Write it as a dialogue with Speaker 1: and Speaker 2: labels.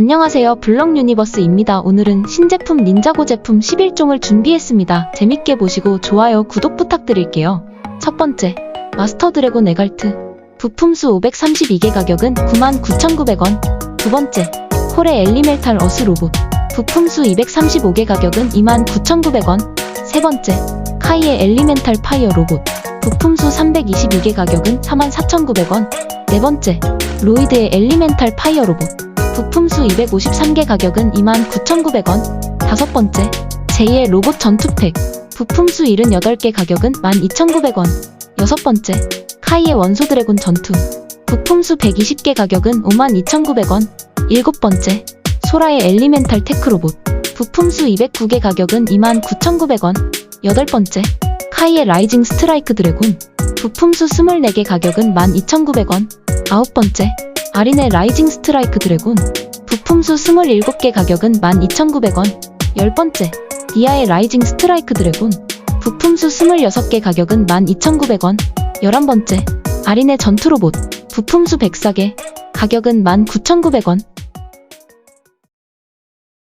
Speaker 1: 안녕하세요. 블럭 유니버스입니다. 오늘은 신제품 닌자고 제품 11종을 준비했습니다. 재밌게 보시고 좋아요, 구독 부탁드릴게요. 첫 번째, 마스터 드래곤 에갈트. 부품수 532개 가격은 99,900원. 두 번째, 콜의 엘리멜탈 어스 로봇. 부품수 235개 가격은 29,900원. 세 번째, 카이의 엘리멘탈 파이어 로봇. 부품수 322개 가격은 44,900원. 네 번째, 로이드의 엘리멘탈 파이어 로봇. 부품 수 253개 가격은 29,900원. 다섯 번째, 제2의 로봇 전투팩. 부품 수 78개 가격은 12,900원. 여섯 번째, 카이의 원소 드래곤 전투. 부품 수 120개 가격은 52,900원. 일곱 번째, 소라의 엘리멘탈 테크 로봇. 부품 수 209개 가격은 29,900원. 여덟 번째, 카이의 라이징 스트라이크 드래곤. 부품 수 24개 가격은 12,900원. 아홉 번째, 아린의 라이징 스트라이크 드래곤. 부품수 27개 가격은 12,900원. 열 번째, 디아의 라이징 스트라이크 드래곤. 부품수 26개 가격은 12,900원. 열한 번째, 아린의 전투 로봇. 부품수 104개. 가격은 19,900원.